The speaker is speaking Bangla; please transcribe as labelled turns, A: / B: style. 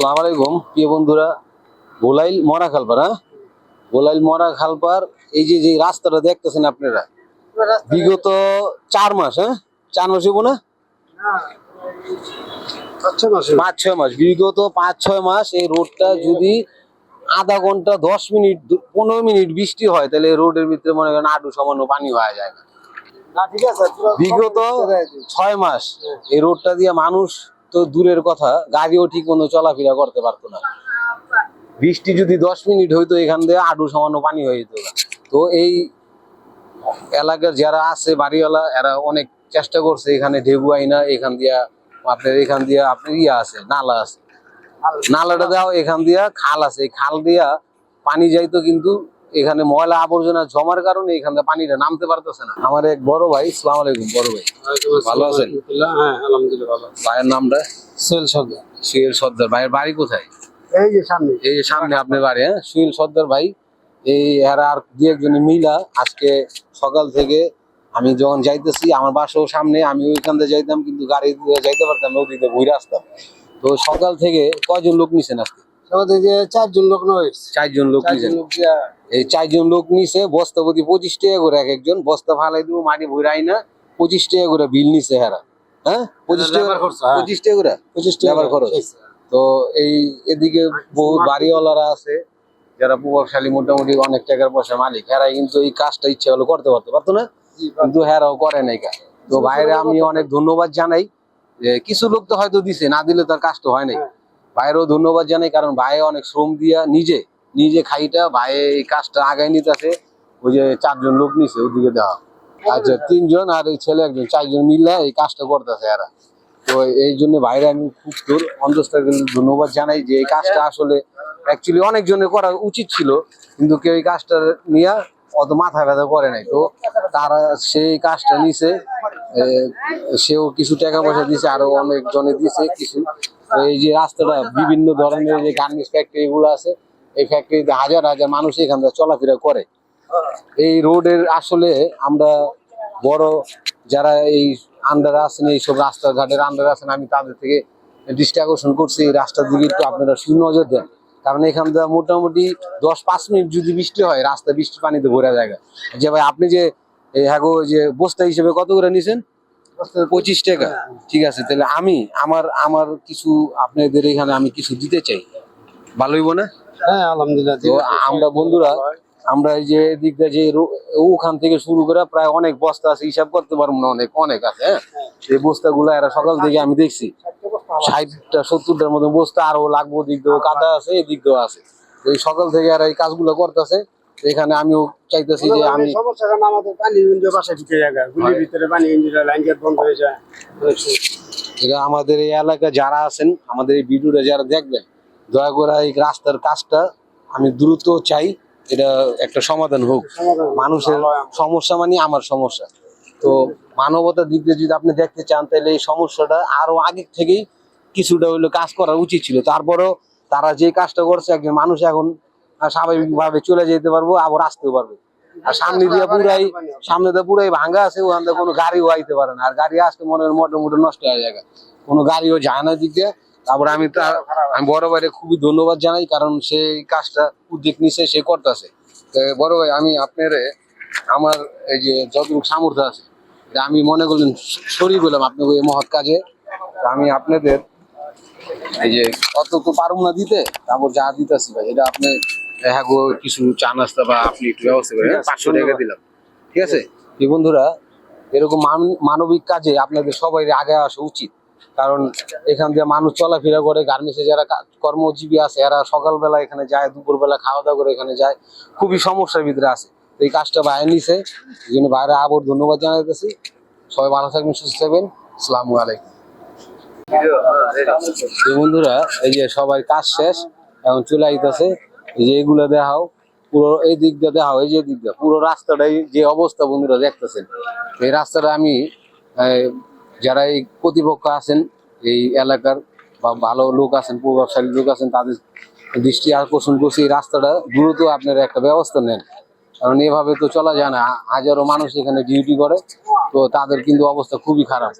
A: সালাম আলাইকুম। প্রিয় বন্ধুরা গোলাইল মরা খালপার হ্যাঁ? গোলাইল মরা খালপার এই যে যে রাস্তাটা দেখতেছেন আপনারা বিগত চার মাস হ্যাঁ? চার মাস হইব না? পাঁচ ছয় মাস। বিগত পাঁচ ছয় মাস এই রোডটা যদি আধা ঘণ্টা দশ মিনিট পনেরো মিনিট বৃষ্টি হয় তাহলে এই রোডের ভিতরে মনে করেন আডু সামান্য পানি হয়ে যায় না।
B: না ঠিক আছে
A: বিগত। ছয় মাস এই রোডটা দিয়ে মানুষ তো দূরের কথা, গাড়িও ঠিক মতো চলাফেরা করতে পারতো না। বৃষ্টি যদি দশ মিনিট হইতো, এখান দিয়ে আডু সামান্য পানি হয়ে যেত। তো এই এলাকার যারা আছে, বাড়িওয়ালা, এরা অনেক চেষ্টা করছে, এখানে ঢেবু আইনা, এখান দিয়া আপনার, এখান দিয়া আপনার ইয়া আছে, নালা আছে। নালাটা দেওয়া, এখান দিয়া খাল আছে। খাল দিয়া পানি যাইতো কিন্তু এখানে ময়লা আবর্জনা জমার কারণে এখান থেকে পানিটা নামতে পারতেছে না। আমার এক বড় ভাই সালাম আলাইকুম বড় ভাই। ভালো আছেন?
B: হ্যাঁ আলহামদুলিল্লাহ ভালো।
A: ভাইয়ের নামটা?
B: সেল শব্দ
A: সুয়েল সর্দার। ভাইয়ের বাড়ি কোথায়?
B: এই যে সামনে।
A: এই যে সামনে আপনার বাড়ি হ্যাঁ? সুনীল সর্দার ভাই এই এরা আর দু একজন মিলা। আজকে সকাল থেকে আমি যখন যাইতেছি আমার বাসাও সামনে আমি ওইখান থেকে যাইতাম কিন্তু গাড়ি দিয়ে যাইতে পারতাম নদীতে ঘুরে আসতাম। তো সকাল থেকে কয়জন লোক নিছেন আজকে?
B: আমাদের যে চারজন লোক নয়।
A: চারজন লোক
B: চারজন
A: নিছেন এই চারজন লোক নিছে বস্তা প্রতি পঁচিশ টাকা করে এক একজন। বস্তা ফালাই দিব মাটি ভরাই না পঁচিশ টাকা করে বিল নিছে হেরা। হ্যাঁ? পঁচিশ টাকা
B: হ্যাঁ।
A: পঁচিশ টাকা করে?
B: পঁচিশ
A: লেবার খরচ। তো এই এদিকে বহু বাড়িওয়ালারা আছে যারা প্রভাবশালী মোটামুটি অনেক টাকার পয়সা মালিক এরা কিন্তু এই কাজটা ইচ্ছে হলে করতে পারতো পারতো না? কিন্তু হেরাও করে নাই কাজ তো বাইরে আমি অনেক ধন্যবাদ জানাই। যে কিছু লোক তো হয়তো দিছে না দিলে তার কাজটা হয় নাই। বাইরেও ধন্যবাদ জানাই কারণ ভাই অনেক শ্রম দিয়া নিজে নিজে খাইটা, ভাই এই কাজটা আগায় নিতেছে, ওই যে চারজন লোক নিছে ওদিকে দেওয়া। আচ্ছা তিনজন আর এই ছেলে একজন, চারজন মিলে এই কাজটা করতেছে এরা। তো এই জন্য বাইরে আমি খুব দূর অন্তঃস্থল ধন্যবাদ জানাই যে এই কাজটা আসলে অ্যাকচুয়ালি অনেকজনের করা উচিত ছিল, কিন্তু কেউ এই কাজটা নিয়ে অত মাথা ব্যথা করে নাই। তো তারা সেই কাজটা নিছে সেও কিছু টাকা পয়সা দিছে, আরও অনেক জনে দিছে কিছু। এই যে রাস্তাটা বিভিন্ন ধরনের যে গার্মেন্টস ফ্যাক্টরি গুলো আছে এই ফ্যাক্টরিতে হাজার হাজার মানুষ এখান থেকে চলাফেরা করে। এই রোডের আসলে আমরা বড় যারা এই আন্ডারে আছেন এইসব রাস্তাঘাটের আন্ডারে আছেন আমি তাদের থেকে দৃষ্টি আকর্ষণ করছি। এই রাস্তার দিকে একটু আপনারা সুনজর দেন। কারণ এখান থেকে মোটামুটি দশ পাঁচ মিনিট যদি বৃষ্টি হয় রাস্তা বৃষ্টি পানিতে ভরে জায়গা। যে ভাই আপনি যে এই হ্যাঁ গো, যে বস্তা হিসেবে কত করে নিছেন? পঁচিশ টাকা। ঠিক আছে তাহলে আমি আমার আমার কিছু আপনাদের এখানে আমি কিছু দিতে চাই। ভালো হইব না?
B: হ্যাঁ আলহামদুলিল্লাহ
A: আমরা বন্ধুরা আমরা এই যে এদিক যে ওখান থেকে শুরু করে প্রায় অনেক বস্তা আছে হিসাব করতে পারব না অনেক অনেক আছে হ্যাঁ? এই বস্তাগুলো এরা সকাল থেকে আমি দেখছি। ষাটটা সত্তরটার মতো বস্তা আরও লাগবো দিক দিয়েও কাদা আছে এদিক দিয়েও আছে। এই সকাল থেকে এরা এই কাজগুলো করতেছে এখানে আমিও চাইতেছি যে আমি
B: সমস্যা কারণ আমাদের পানি ইঞ্জিন বাসায় ঢুকে জায়গা গুলির ভিতরে পানি ইঞ্জিন লাইন গেট বন্ধ হয়ে যায়। অনেক সমস্যা।
A: এটা আমাদের এই এলাকায় যারা আছেন আমাদের এই ভিডিওটা যারা দেখবেন দয়া করে এই রাস্তার কাজটা আমি দ্রুত চাই। এটা একটা সমাধান হোক। মানুষের সমস্যা মানে আমার সমস্যা। তো মানবতার দিক দিয়ে যদি আপনি দেখতে চান, তাহলে এই সমস্যাটা আরও আগে থেকেই কিছুটা হইল কাজ করা উচিত ছিল। তারপরেও তারা যে কাজটা করছে, একজন মানুষ এখন স্বাভাবিক ভাবে চলে যেতে পারব, আবার আসতেও পারবে। আর সামনে দিয়ে পুরাই, সামনে দিয়ে পুরাই ভাঙ্গা আছে, ওখান থেকে কোনো গাড়িও আইতে পারে না। আর গাড়ি আসতে মনে মোটর নষ্ট হয়ে যায় কোনো গাড়িও যায় না দিক দিয়ে। তারপরে আমি তার আমি বড় ভাইরে খুবই ধন্যবাদ জানাই কারণ সেই কাজটা উদ্যোগ নিছে সে করতেছে। বড় ভাই আমি আপনার আমার এই যে যতটুকু সামর্থ্য আছে আমি মনে করলেন সরি বললাম আপনাকে এই মহৎ কাজে। তো আমি আপনাদের এই যে অত তো পারুম না দিতে তারপর যা দিতেছি ভাই এটা আপনি হ্যাঁ গো কিছু চা নাস্তা বা আপনি একটু ব্যবস্থা করেন।
B: ঠিক
A: পাঁচশো টাকা দিলাম। ঠিক আছে? এই বন্ধুরা এরকম মান- মানবিক কাজে আপনাদের সবাই আগে আসা উচিত। কারণ এখান দিয়ে মানুষ চলাফেরা করে, গার্মেন্টসে যারা কর্মজীবী আছে, এরা সকালবেলা এখানে যায়, দুপুরবেলা খাওয়া দাওয়া করে এখানে যায়। খুবই সমস্যার ভিতরে আছে। তো এই কাজটা বাইরে নিছে, এই জন্য বাইরে আবার ধন্যবাদ জানাইতেছি। সবাই ভালো থাকবেন, সুস্থ থাকবেন। আসসালামু আলাইকুম। বন্ধুরা, এই যে সবাই কাজ শেষ, এখন চলে আইতেছে। এই যে এগুলো দেখাও, পুরো এই দিক দিয়ে দেখাও, এই যে দিক দিয়ে, পুরো রাস্তাটাই যে অবস্থা বন্ধুরা দেখতেছেন। এই রাস্তাটা আমি যারা এই কর্তৃপক্ষ আছেন, এই এলাকার বা ভালো লোক আছেন, প্রভাবশালী লোক আছেন, তাদের দৃষ্টি আকর্ষণ করছে। এই রাস্তাটা দ্রুত আপনারা একটা ব্যবস্থা নেন। কারণ এভাবে তো চলা যায় না। হাজারো মানুষ এখানে ডিউটি করে, তো তাদের কিন্তু অবস্থা খুবই খারাপ।